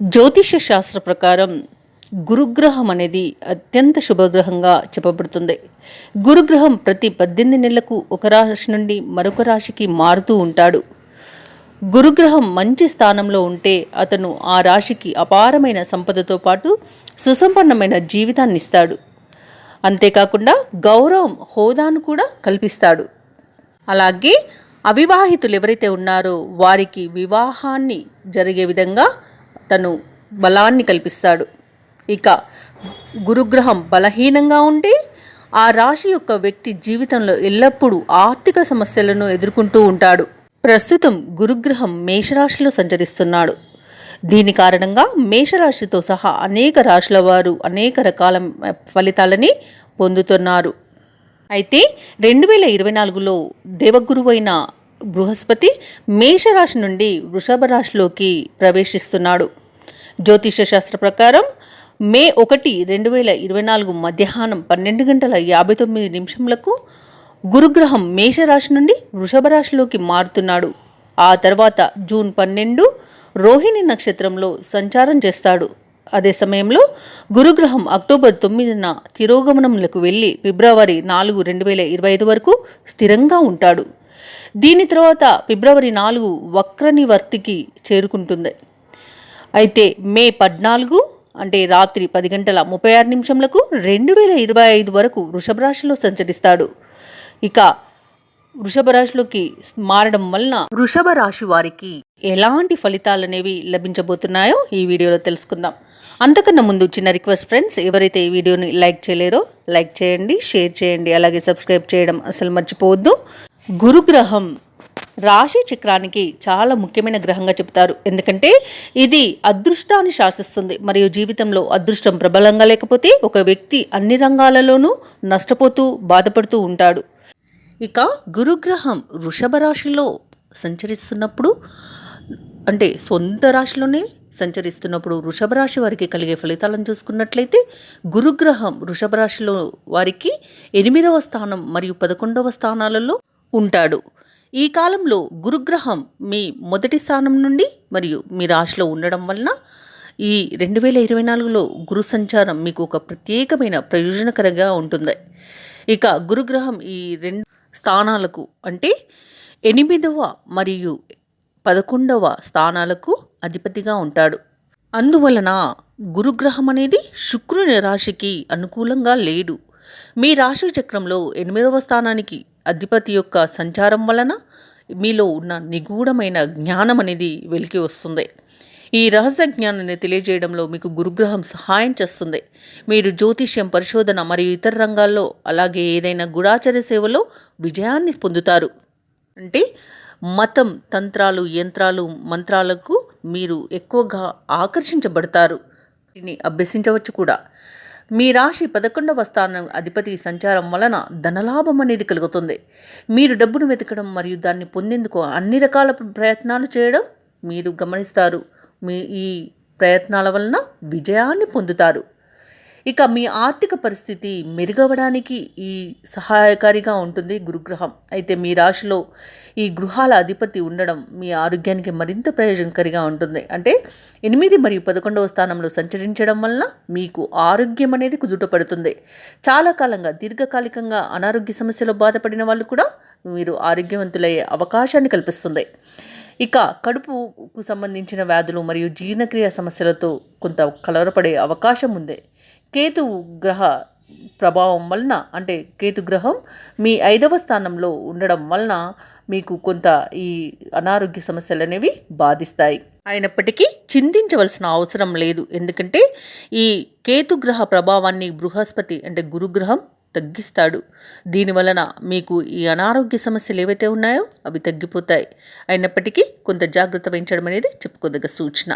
జ్యోతిష శాస్త్ర ప్రకారం గురుగ్రహం అనేది అత్యంత శుభగ్రహంగా చెప్పబడుతుంది. గురుగ్రహం ప్రతి పద్దెనిమిది నెలలకు ఒక రాశి నుండి మరొక రాశికి మారుతూ ఉంటాడు. గురుగ్రహం మంచి స్థానంలో ఉంటే అతను ఆ రాశికి అపారమైన సంపదతో పాటు సుసంపన్నమైన జీవితాన్ని ఇస్తాడు. అంతేకాకుండా గౌరవం హోదాను కూడా కల్పిస్తాడు. అలాగే అవివాహితులు ఎవరైతే ఉన్నారో వారికి వివాహాన్ని జరిగే విధంగా తను బలాన్ని కల్పిస్తాడు. ఇక గురుగ్రహం బలహీనంగా ఉంటే ఆ రాశి యొక్క వ్యక్తి జీవితంలో ఎల్లప్పుడూ ఆర్థిక సమస్యలను ఎదుర్కొంటూ ఉంటాడు. ప్రస్తుతం గురుగ్రహం మేషరాశిలో సంచరిస్తున్నాడు. దీని కారణంగా మేషరాశితో సహా అనేక రాశుల వారు అనేక రకాల ఫలితాలని పొందుతున్నారు. అయితే రెండు వేల ఇరవై నాలుగులో దేవగురువైన బృహస్పతి మేషరాశి నుండి వృషభ రాశిలోకి ప్రవేశిస్తున్నాడు. జ్యోతిష శాస్త్ర ప్రకారం మే ఒకటి రెండు వేల ఇరవై నాలుగు మధ్యాహ్నం పన్నెండు గంటల యాభై తొమ్మిది నిమిషములకు గురుగ్రహం మేషరాశి నుండి వృషభ రాశిలోకి మారుతున్నాడు. ఆ తర్వాత జూన్ పన్నెండు రోహిణి నక్షత్రంలో సంచారం చేస్తాడు. అదే సమయంలో గురుగ్రహం అక్టోబర్ తొమ్మిదిన తిరోగమనంలకు వెళ్ళి ఫిబ్రవరి నాలుగు రెండు వేల ఇరవై ఐదు వరకు స్థిరంగా ఉంటాడు. దీని తర్వాత ఫిబ్రవరి నాలుగు వక్రనివర్తికి చేరుకుంటుంది. అయితే మే పద్నాలుగు అంటే రాత్రి పది గంటల ముప్పై ఆరు నిమిషంలకు రెండు వేల ఇరవై ఐదు వరకు వృషభ రాశిలో సంచరిస్తాడు. ఇక వృషభ రాశిలోకి మారడం వలన వృషభ రాశి వారికి ఎలాంటి ఫలితాలు అనేవి లభించబోతున్నాయో ఈ వీడియోలో తెలుసుకుందాం. అంతకన్నా ముందు చిన్న రిక్వెస్ట్ ఫ్రెండ్స్ ఎవరైతే ఈ వీడియోని లైక్ చేయలేరో లైక్ చేయండి షేర్ చేయండి అలాగే సబ్స్క్రైబ్ చేయడం అసలు మర్చిపోవద్దు. గురుగ్రహం రాశి చక్రానికి చాలా ముఖ్యమైన గ్రహంగా చెప్తారు ఎందుకంటే ఇది అదృష్టాన్ని శాసిస్తుంది. మరియు జీవితంలో అదృష్టం ప్రబలంగా లేకపోతే ఒక వ్యక్తి అన్ని రంగాలలోనూ నష్టపోతూ బాధపడుతూ ఉంటాడు. ఇక గురుగ్రహం వృషభ రాశిలో సంచరిస్తున్నప్పుడు అంటే సొంత రాశిలోనే సంచరిస్తున్నప్పుడు వృషభ రాశి వారికి కలిగే ఫలితాలను చూసుకున్నట్లయితే గురుగ్రహం వృషభ రాశిలో వారికి ఎనిమిదవ స్థానం మరియు పదకొండవ స్థానాలలో ఉంటాడు. ఈ కాలంలో గురుగ్రహం మీ మొదటి స్థానం నుండి మరియు మీ రాశిలో ఉండడం వలన ఈ రెండు వేల ఇరవై నాలుగులో గురు సంచారం మీకు ఒక ప్రత్యేకమైన ప్రయోజనకరంగా ఉంటుంది. ఇక గురుగ్రహం ఈ రెండు స్థానాలకు అంటే ఎనిమిదవ మరియు పదకొండవ స్థానాలకు అధిపతిగా ఉంటాడు. అందువలన గురుగ్రహం అనేది శుక్రుని రాశికి అనుకూలంగా లేడు మీ రాశి చక్రంలో ఎనిమిదవ స్థానానికి అధిపతి యొక్క సంచారం వలన మీలో ఉన్న నిగూఢమైన జ్ఞానం అనేది వెలికి వస్తుంది. ఈ రహస్య జ్ఞానాన్ని తెలియజేయడంలో మీకు గురుగ్రహం సహాయం చేస్తుంది. మీరు జ్యోతిష్యం పరిశోధన మరియు ఇతర రంగాల్లో అలాగే ఏదైనా గుడాచర సేవలో విజయాన్ని పొందుతారు. అంటే మతం తంత్రాలు యంత్రాలు మంత్రాలకు మీరు ఎక్కువగా ఆకర్షించబడతారు. వీటిని అభ్యసించవచ్చు కూడా. మీ రాశి పదకొండవ స్థానం అధిపతి సంచారం వలన ధనలాభం అనేది కలుగుతుంది. మీరు డబ్బును వెతకడం మరియు దాన్ని పొందేందుకు అన్ని రకాల ప్రయత్నాలు చేయడం మీరు గమనిస్తారు. మీ ఈ ప్రయత్నాల వలన విజయాన్ని పొందుతారు. ఇక మీ ఆర్థిక పరిస్థితి మెరుగవడానికి ఈ సహాయకారిగా ఉంటుంది గురుగ్రహం. అయితే మీ రాశిలో ఈ గృహాల అధిపతి ఉండడం మీ ఆరోగ్యానికి మరింత ప్రయోజనకరిగా ఉంటుంది. అంటే ఎనిమిది మరియు పదకొండవ స్థానంలో సంచరించడం వలన మీకు ఆరోగ్యం అనేది కుదుటపడుతుంది చాలా కాలంగా దీర్ఘకాలికంగా అనారోగ్య సమస్యలో బాధపడిన వాళ్ళు కూడా మీరు ఆరోగ్యవంతులయ్యే అవకాశాన్ని కల్పిస్తుంది. ఇక కడుపుకు సంబంధించిన వ్యాధులు మరియు జీర్ణక్రియ సమస్యలతో కొంత కలవరపడే అవకాశం ఉంది. కేతు గ్రహ ప్రభావం వలన అంటే కేతు గ్రహం మీ ఐదవ స్థానంలో ఉండడం వలన మీకు కొంత ఈ అనారోగ్య సమస్యలు అనేవి బాధిస్తాయి. అయినప్పటికీ చింతించవలసిన అవసరం లేదు. ఎందుకంటే ఈ కేతుగ్రహ ప్రభావాన్ని బృహస్పతి అంటే గురుగ్రహం తగ్గిస్తాడు. దీనివలన మీకు ఈ అనారోగ్య సమస్యలు ఏవైతే ఉన్నాయో అవి తగ్గిపోతాయి. అయినప్పటికీ కొంత జాగ్రత్త వహించడం అనేది చెప్పుకోదగ్గ సూచన.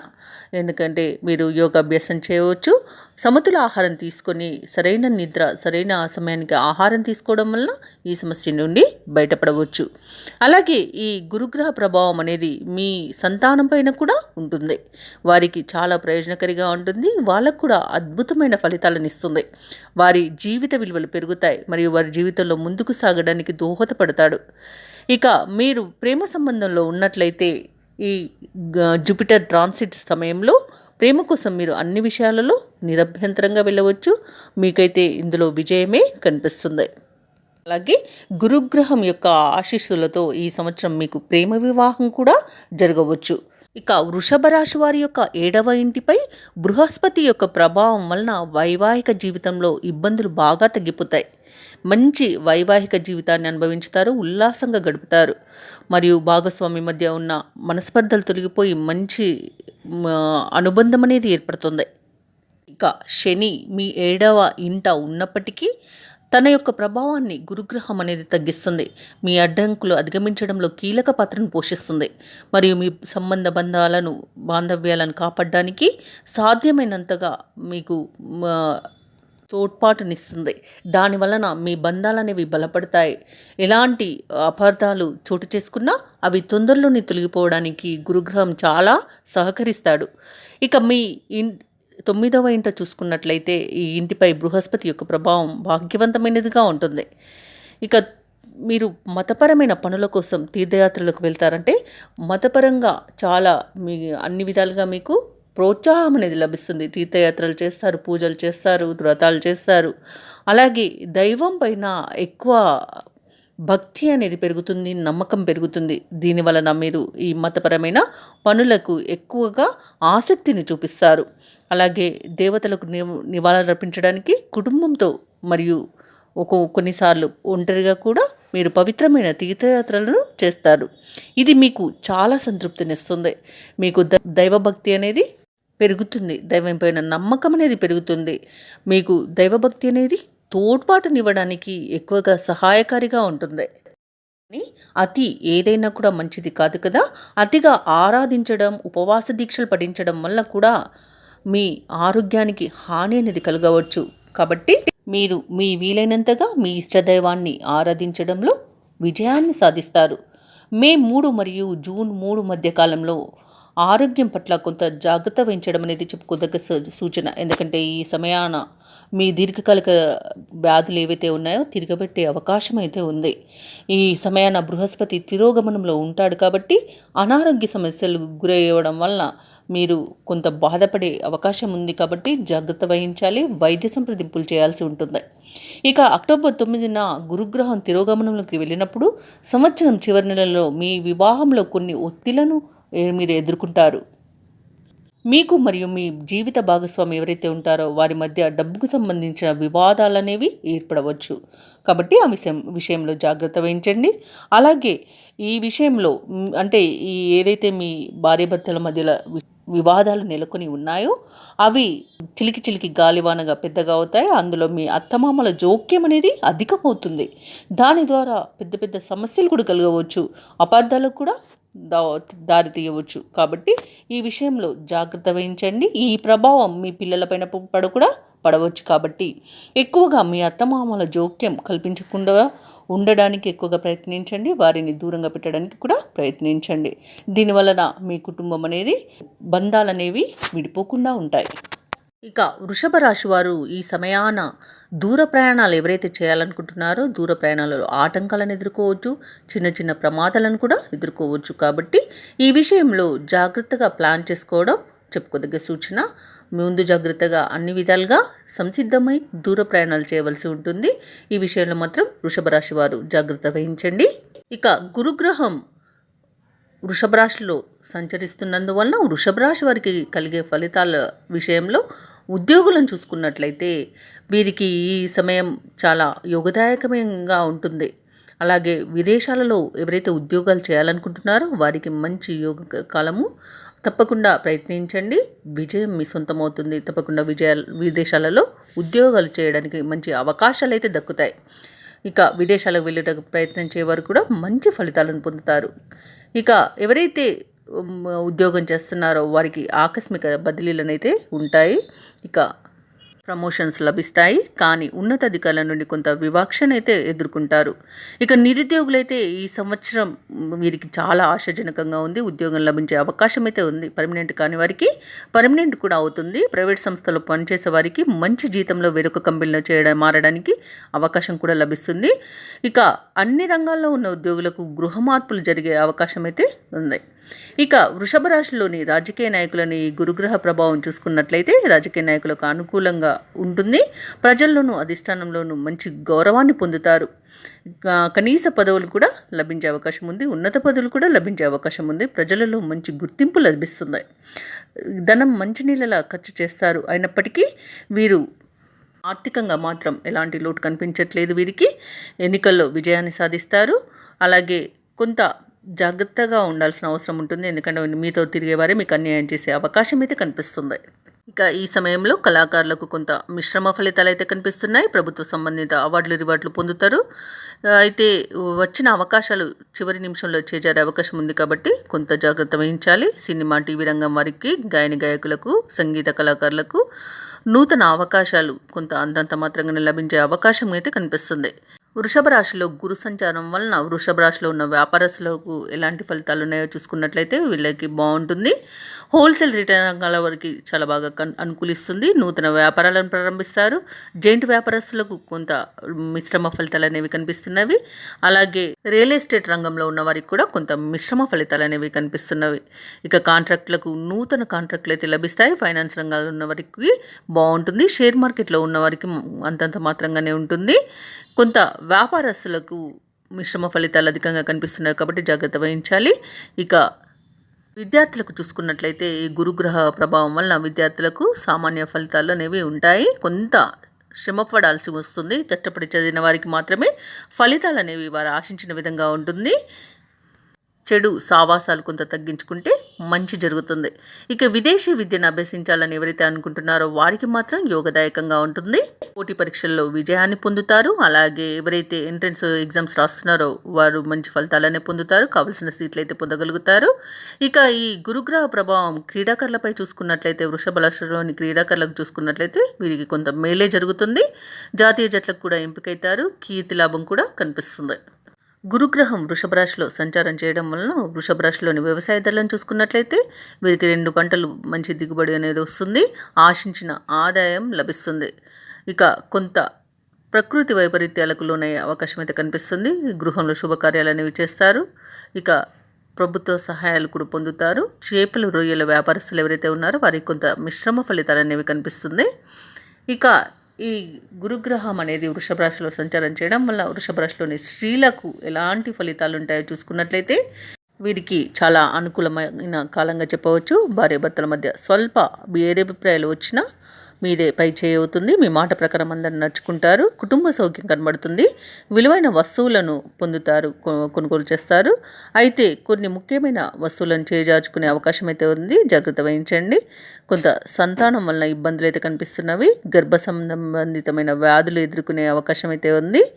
ఎందుకంటే మీరు యోగాభ్యాసం చేయవచ్చు. సమతుల ఆహారం తీసుకొని సరైన నిద్ర సరైన సమయానికి ఆహారం తీసుకోవడం వలన ఈ సమస్య నుండి బయటపడవచ్చు. అలాగే ఈ గురుగ్రహ ప్రభావం అనేది మీ సంతానం పైన కూడా ఉంటుంది. వారికి చాలా ప్రయోజనకరిగా ఉంటుంది. వాళ్ళకు కూడా అద్భుతమైన ఫలితాలను ఇస్తుంది. వారి జీవిత విలువలు పెరుగు పెరుగుతాయి మరియు వారి జీవితంలో ముందుకు సాగడానికి దోహదపడతాడు. ఇక మీరు ప్రేమ సంబంధంలో ఉన్నట్లయితే ఈ జూపిటర్ ట్రాన్సిట్ సమయంలో ప్రేమ కోసం మీరు అన్ని విషయాలలో నిరభ్యంతరంగా వెళ్ళవచ్చు. మీకైతే ఇందులో విజయమే కనిపిస్తుంది. అలాగే గురుగ్రహం యొక్క ఆశీస్సులతో ఈ సంవత్సరం మీకు ప్రేమ వివాహం కూడా జరగవచ్చు. ఇక వృషభ రాశి వారి యొక్క ఏడవ ఇంటిపై బృహస్పతి యొక్క ప్రభావం వలన వైవాహిక జీవితంలో ఇబ్బందులు బాగా తగ్గిపోతాయి. మంచి వైవాహిక జీవితాన్ని అనుభవించుతారు ఉల్లాసంగా గడుపుతారు. మరియు భాగస్వామి మధ్య ఉన్న మనస్పర్ధలు తొలగిపోయి మంచి అనుబంధం అనేది ఏర్పడుతుంది. ఇక శని మీ ఏడవ ఇంట ఉన్నప్పటికీ తన యొక్క ప్రభావాన్ని గురుగ్రహం అనేది తగ్గిస్తుంది. మీ అడ్డంకులు అధిగమించడంలో కీలక పాత్రను పోషిస్తుంది. మరియు మీ సంబంధ బంధాలను బాంధవ్యాలను కాపాడడానికి సాధ్యమైనంతగా మీకు తోడ్పాటునిస్తుంది. దాని వలన మీ బంధాలు అనేవి బలపడతాయి. ఎలాంటి అపార్థాలు చోటు చేసుకున్నా అవి తొందరలోనే తొలగిపోవడానికి గురుగ్రహం చాలా సహకరిస్తాడు. ఇక మీ ఇన్ తొమ్మిదవ ఇంట చూసుకున్నట్లయితే ఈ ఇంటిపై బృహస్పతి యొక్క ప్రభావం భాగ్యవంతమైనదిగా ఉంటుంది. ఇక మీరు మతపరమైన పనుల కోసం తీర్థయాత్రలకు వెళ్తారంటే మతపరంగా చాలా మీ అన్ని విధాలుగా మీకు ప్రోత్సాహం అనేది లభిస్తుంది. తీర్థయాత్రలు చేస్తారు పూజలు చేస్తారు వ్రతాలు చేస్తారు. అలాగే దైవం పైన ఎక్కువ భక్తి అనేది పెరుగుతుంది నమ్మకం పెరుగుతుంది. దీని వలన మీరు ఈ మతపరమైన పనులకు ఎక్కువగా ఆసక్తిని చూపిస్తారు. అలాగే దేవతలకు నివాళులర్పించడానికి కుటుంబంతో మరియు ఒక కొన్నిసార్లు ఒంటరిగా కూడా మీరు పవిత్రమైన తీర్థయాత్రలను చేస్తారు. ఇది మీకు చాలా సంతృప్తినిస్తుంది. మీకు ద దైవభక్తి అనేది పెరుగుతుంది. దైవం పైన నమ్మకం అనేది పెరుగుతుంది. మీకు దైవభక్తి అనేది తోడ్పాటునివ్వడానికి ఎక్కువగా సహాయకారిగా ఉంటుంది. కానీ అతి ఏదైనా కూడా మంచిది కాదు కదా? అతిగా ఆరాధించడం ఉపవాస దీక్షలు పఠించడం వల్ల కూడా మీ ఆరోగ్యానికి హాని అనేది కలగవచ్చు. కాబట్టి మీరు మీ వీలైనంతగా మీ ఇష్టదైవాన్ని ఆరాధించడంలో విజయాన్ని సాధిస్తారు. మే మూడు మరియు జూన్ మూడు మధ్య కాలంలో ఆరోగ్యం పట్ల కొంత జాగ్రత్త వహించడం అనేది చెప్పుకోదగ్గ సూచన. ఎందుకంటే ఈ సమయాన మీ దీర్ఘకాలిక వ్యాధులు ఏవైతే ఉన్నాయో తిరగబెట్టే అవకాశం అయితే ఉంది. ఈ సమయాన బృహస్పతి తిరోగమనంలో ఉంటాడు కాబట్టి అనారోగ్య సమస్యలు గురయ్యడం వలన మీరు కొంత బాధపడే అవకాశం ఉంది కాబట్టి జాగ్రత్త వహించాలి వైద్య సంప్రదింపులు చేయాల్సి ఉంటుంది. ఇక అక్టోబర్ తొమ్మిదిన గురుగ్రహం తిరోగమనంలోకి వెళ్ళినప్పుడు సంవత్సరం చివరి నెలలో మీ వివాహంలో కొన్ని ఒత్తిళ్ళను మీరు ఎదుర్కొంటారు? మీకు మరియు మీ జీవిత భాగస్వామి ఎవరైతే ఉంటారో వారి మధ్య డబ్బుకు సంబంధించిన వివాదాలు అనేవి ఏర్పడవచ్చు. కాబట్టి ఆ విషయం విషయంలో జాగ్రత్త వహించండి. అలాగే ఈ విషయంలో అంటే ఈ ఏదైతే మీ భార్యాభర్తల మధ్యలో వివాదాలు నెలకొని ఉన్నాయో అవి చిలికి చిలికి గాలివానగా పెద్దగా అవుతాయి. అందులో మీ అత్తమామల జోక్యం అనేది అధికమవుతుంది. దాని ద్వారా పెద్ద పెద్ద సమస్యలు కూడా కలగవచ్చు. అపార్థాలకు కూడా దారి తీయవచ్చు. కాబట్టి ఈ విషయంలో జాగ్రత్త వహించండి. ఈ ప్రభావం మీ పిల్లలపైన పడ కూడా పడవచ్చు కాబట్టి. ఎక్కువగా మీ అత్తమామల జోక్యం కల్పించకుండా ఉండడానికి ఎక్కువగా ప్రయత్నించండి. వారిని దూరంగా పెట్టడానికి కూడా ప్రయత్నించండి. దీనివలన మీ కుటుంబం అనేది బంధాలు అనేవి విడిపోకుండా ఉంటాయి. ఇక వృషభ రాశి వారు ఈ సమయాన దూర ప్రయాణాలు ఎవరైతే చేయాలనుకుంటున్నారో దూర ప్రయాణాలలో ఆటంకాలను ఎదుర్కోవచ్చు చిన్న చిన్న ప్రమాదాలను కూడా ఎదుర్కోవచ్చు. కాబట్టి ఈ విషయంలో జాగ్రత్తగా ప్లాన్ చేసుకోవడం చెప్పుకోదగ్గ సూచన. ముందు జాగ్రత్తగా అన్ని విధాలుగా సంసిద్ధమై దూర ప్రయాణాలు చేయవలసి ఉంటుంది. ఈ విషయంలో మాత్రం వృషభ రాశి వారు జాగ్రత్త వహించండి. ఇక గురుగ్రహం వృషభ రాశిలో సంచరిస్తున్నందువలన వృషభ రాశి వారికి కలిగే ఫలితాల విషయంలో ఉద్యోగులను చూసుకున్నట్లయితే వీరికి ఈ సమయం చాలా యోగదాయకమంగా ఉంటుంది. అలాగే విదేశాలలో ఎవరైతే ఉద్యోగాలు చేయాలనుకుంటున్నారో వారికి మంచి యోగ కాలము తప్పకుండా ప్రయత్నించండి. విజయం మీ సొంతమవుతుంది. తప్పకుండా విజయాలు విదేశాలలో ఉద్యోగాలు చేయడానికి మంచి అవకాశాలు అయితే దక్కుతాయి. ఇక విదేశాలకు వెళ్ళేటకు ప్రయత్నం చేయవారు కూడా మంచి ఫలితాలను పొందుతారు. ఇక ఎవరైతే ఉద్యోగం చేస్తున్నారో వారికి ఆకస్మిక బదిలీలనైతే ఉంటాయి. ఇక ప్రమోషన్స్ లభిస్తాయి కానీ ఉన్నతాధికారుల నుండి కొంత వివక్షను అయితే ఎదుర్కొంటారు. ఇక నిరుద్యోగులైతే ఈ సంవత్సరం వీరికి చాలా ఆశాజనకంగా ఉంది. ఉద్యోగం లభించే అవకాశం అయితే ఉంది. పర్మనెంట్ కాని వారికి పర్మనెంట్ కూడా అవుతుంది. ప్రైవేట్ సంస్థలో పనిచేసే వారికి మంచి జీతంలో వేరొక కంపెనీలో చేయడం మారడానికి అవకాశం కూడా లభిస్తుంది. ఇక అన్ని రంగాల్లో ఉన్న ఉద్యోగులకు గృహ మార్పులు జరిగే అవకాశం అయితే ఉంది. ఇక వృషభ రాశిలోని రాజకీయ నాయకులని గురుగ్రహ ప్రభావం చూసుకున్నట్లయితే రాజకీయ నాయకులకు అనుకూలంగా ఉంటుంది. ప్రజల్లోనూ అధిష్టానంలోనూ మంచి గౌరవాన్ని పొందుతారు. కనీస పదవులు కూడా లభించే అవకాశం ఉంది. ఉన్నత పదవులు కూడా లభించే అవకాశం ఉంది. ప్రజలలో మంచి గుర్తింపు లభిస్తుంది. ధనం మంచినీళ్ళలా ఖర్చు చేస్తారు. అయినప్పటికీ వీరు ఆర్థికంగా మాత్రం ఎలాంటి లోటు కనిపించట్లేదు వీరికి. ఎన్నికల్లో విజయాన్ని సాధిస్తారు. అలాగే కొంత జాగ్రత్తగా ఉండాల్సిన అవసరం ఉంటుంది. ఎందుకంటే మీతో తిరిగేవారే మీకు అన్యాయం చేసే అవకాశం అయితే కనిపిస్తుంది. ఇక ఈ సమయంలో కళాకారులకు కొంత మిశ్రమ ఫలితాలు అయితే కనిపిస్తున్నాయి. ప్రభుత్వ సంబంధిత అవార్డులు రివార్డులు పొందుతారు. అయితే వచ్చిన అవకాశాలు చివరి నిమిషంలో చేజారే అవకాశం ఉంది కాబట్టి కొంత జాగ్రత్త వహించాలి. సినిమా టీవీ రంగం వారికి గాయని గాయకులకు సంగీత కళాకారులకు నూతన అవకాశాలు కొంత అంతంత మాత్రంగానే లభించే అవకాశం అయితే కనిపిస్తుంది. వృషభ రాశిలో గురు సంచారం వలన వృషభ రాశిలో ఉన్న వ్యాపారస్తులకు ఎలాంటి ఫలితాలు ఉన్నాయో చూసుకున్నట్లయితే వీళ్ళకి బాగుంటుంది. హోల్సేల్ రిటైల్ రంగాల వారికి చాలా బాగా కన్ అనుకూలిస్తుంది. నూతన వ్యాపారాలను ప్రారంభిస్తారు. జైంట్ వ్యాపారస్తులకు కొంత మిశ్రమ ఫలితాలు అనేవి కనిపిస్తున్నవి. అలాగే రియల్ ఎస్టేట్ రంగంలో ఉన్న వారికి కూడా కొంత మిశ్రమ ఫలితాలు అనేవి కనిపిస్తున్నవి. ఇక కాంట్రాక్టులకు నూతన కాంట్రాక్టులు అయితే లభిస్తాయి. ఫైనాన్స్ రంగాల్లో ఉన్న వారికి బాగుంటుంది. షేర్ మార్కెట్లో ఉన్న వారికి అంతంత మాత్రంగానే ఉంటుంది. కొంత వ్యాపారస్తులకు మిశ్రమ ఫలితాలు అధికంగా కనిపిస్తున్నాయి కాబట్టి జాగ్రత్త వహించాలి. ఇక విద్యార్థులకు చూసుకున్నట్లయితే ఈ గురుగ్రహ ప్రభావం వలన విద్యార్థులకు సామాన్య ఫలితాలు అనేవి ఉంటాయి. కొంత శ్రమ పడాల్సి వస్తుంది. కష్టపడి చదివిన వారికి మాత్రమే ఫలితాలు అనేవి వారు ఆశించిన విధంగా ఉంటుంది. చెడు సావాసాలు కొంత తగ్గించుకుంటే మంచి జరుగుతుంది. ఇక విదేశీ విద్యను అభ్యసించాలని ఎవరైతే అనుకుంటున్నారో వారికి మాత్రం యోగదాయకంగా ఉంటుంది. పోటీ పరీక్షల్లో విజయాన్ని పొందుతారు. అలాగే ఎవరైతే ఎంట్రన్స్ ఎగ్జామ్స్ రాస్తున్నారో వారు మంచి ఫలితాలనే పొందుతారు. కావలసిన సీట్లు అయితే పొందగలుగుతారు. ఇక ఈ గురుగ్రహ ప్రభావం క్రీడాకారులపై చూసుకున్నట్లయితే వృషభ రాశిలోని క్రీడాకారులకు చూసుకున్నట్లయితే వీరికి కొంత మేలే జరుగుతుంది. జాతీయ జట్లకు కూడా ఎంపికైతారు. కీర్తి లాభం కూడా కనిపిస్తుంది. గురుగ్రహం వృషభ రాశిలో సంచారం చేయడం వలన వృషభ రాశిలోని ధరలను చూసుకున్నట్లయితే వీరికి రెండు పంటలు మంచి దిగుబడి అనేది వస్తుంది. ఆశించిన ఆదాయం లభిస్తుంది. ఇక కొంత ప్రకృతి వైపరీత్యాలకు లోనయ్యే అవకాశం అయితే కనిపిస్తుంది. గృహంలో శుభకార్యాలు అనేవి చేస్తారు. ఇక ప్రభుత్వ సహాయాలు కూడా పొందుతారు. చేపలు రొయ్యల వ్యాపారస్తులు ఎవరైతే ఉన్నారో వారికి కొంత మిశ్రమ ఫలితాలు అనేవి కనిపిస్తుంది. ఇక ఈ గురుగ్రహం అనేది వృషభ రాశిలో సంచారం చేయడం వల్ల వృషభ రాశిలోని స్త్రీలకు ఎలాంటి ఫలితాలు ఉంటాయో చూసుకున్నట్లయితే వీరికి చాలా అనుకూలమైన కాలంగా చెప్పవచ్చు. భార్యాభర్తల మధ్య స్వల్ప భేదాభిప్రాయాలు వచ్చినా మీదే పై చేయి అవుతుంది మీ మాట ప్రకారం అందరు నడుచుకుంటారు. కుటుంబ సౌఖ్యం కనబడుతుంది. విలువైన వస్తువులను పొందుతారు. కొ- కొనుగోలు చేస్తారు. అయితే కొన్ని ముఖ్యమైన వస్తువులను చేజార్చుకునే అవకాశం అయితే ఉంది. జాగ్రత్త వహించండి. కొంత సంతానం వలన ఇబ్బందులు అయితే కనిపిస్తున్నవి. గర్భ సంబంధితమైన వ్యాధులు ఎదుర్కొనే అవకాశం అయితే ఉంది.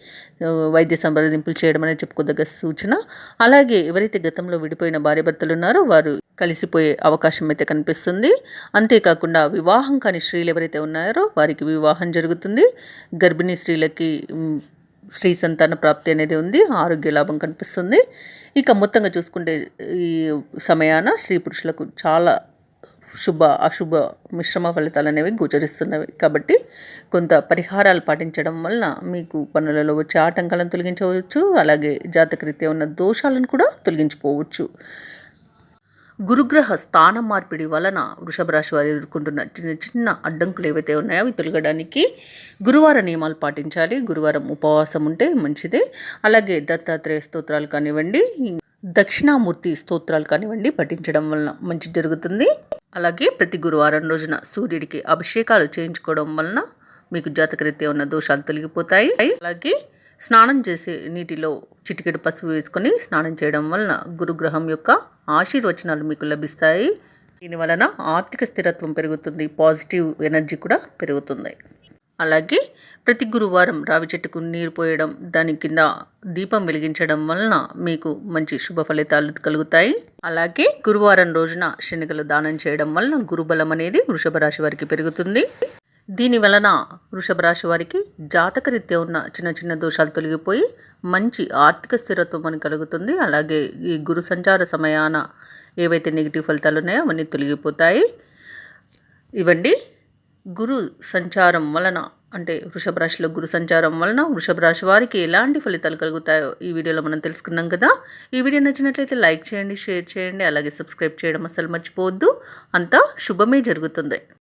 వైద్య సంప్రదింపులు చేయడం అనేది చెప్పుకోదగ్గ సూచన. అలాగే ఎవరైతే గతంలో విడిపోయిన భార్యాభర్తలు ఉన్నారో వారు కలిసిపోయే అవకాశం అయితే కనిపిస్తుంది. అంతేకాకుండా వివాహం కాని స్త్రీలు ఎవరైతే ఉన్నారో వారికి వివాహం జరుగుతుంది. గర్భిణీ స్త్రీలకి స్త్రీ సంతాన ప్రాప్తి అనేది ఉంది. ఆరోగ్య లాభం కనిపిస్తుంది. ఇక మొత్తంగా చూసుకుంటే ఈ సమయాన స్త్రీ పురుషులకు చాలా శుభ అశుభ మిశ్రమ ఫలితాలు అనేవి గోచరిస్తున్నవి. కాబట్టి కొంత పరిహారాలు పాటించడం వలన మీకు పనులలో వచ్చే ఆటంకాలను తొలగించవచ్చు. అలాగే జాతకరీత్యా ఉన్న దోషాలను కూడా తొలగించుకోవచ్చు. గురుగ్రహ స్థాన మార్పిడి వలన వృషభ రాశి వారు ఎదుర్కొంటున్న చిన్న చిన్న అడ్డంకులు ఏవైతే ఉన్నాయో అవి తొలగడానికి గురువార నియమాలు పాటించాలి. గురువారం ఉపవాసం ఉంటే మంచిదే. అలాగే దత్తాత్రేయ స్తోత్రాలు కానివ్వండి దక్షిణామూర్తి స్తోత్రాలు కానివ్వండి పఠించడం వలన మంచి జరుగుతుంది. అలాగే ప్రతి గురువారం రోజున సూర్యుడికి అభిషేకాలు చేయించుకోవడం వలన మీకు జాతకరీత్యా ఉన్న దోషాలు తొలగిపోతాయి. అలాగే స్నానం చేసే నీటిలో చిటికెడు పసుపు వేసుకొని స్నానం చేయడం వలన గురుగ్రహం యొక్క ఆశీర్వచనాలు మీకు లభిస్తాయి. దీని వలన ఆర్థిక స్థిరత్వం పెరుగుతుంది పాజిటివ్ ఎనర్జీ కూడా పెరుగుతుంది. అలాగే ప్రతి గురువారం రావి చెట్టుకు నీరు పోయడం దాని కింద దీపం వెలిగించడం వలన మీకు మంచి శుభ ఫలితాలు కలుగుతాయి. అలాగే గురువారం రోజున శనగలు దానం చేయడం వలన గురుబలం అనేది వృషభ రాశి వారికి పెరుగుతుంది. దీని వలన వృషభ రాశి వారికి జాతకరీత్యా ఉన్న చిన్న చిన్న దోషాలు తొలగిపోయి మంచి ఆర్థిక స్థిరత్వం అని కలుగుతుంది. అలాగే ఈ గురు సంచార సమయాన ఏవైతే నెగిటివ్ ఫలితాలు ఉన్నాయో అవన్నీ తొలగిపోతాయి. ఇవండి గురు సంచారం వలన అంటే వృషభ రాశిలో గురు సంచారం వలన వృషభ రాశి వారికి ఎలాంటి ఫలితాలు కలుగుతాయో ఈ వీడియోలో మనం తెలుసుకున్నాం కదా. ఈ వీడియో నచ్చినట్లయితే లైక్ చేయండి షేర్ చేయండి అలాగే సబ్స్క్రైబ్ చేయడం అసలు మర్చిపోవద్దు. అంతా శుభమే జరుగుతుంది.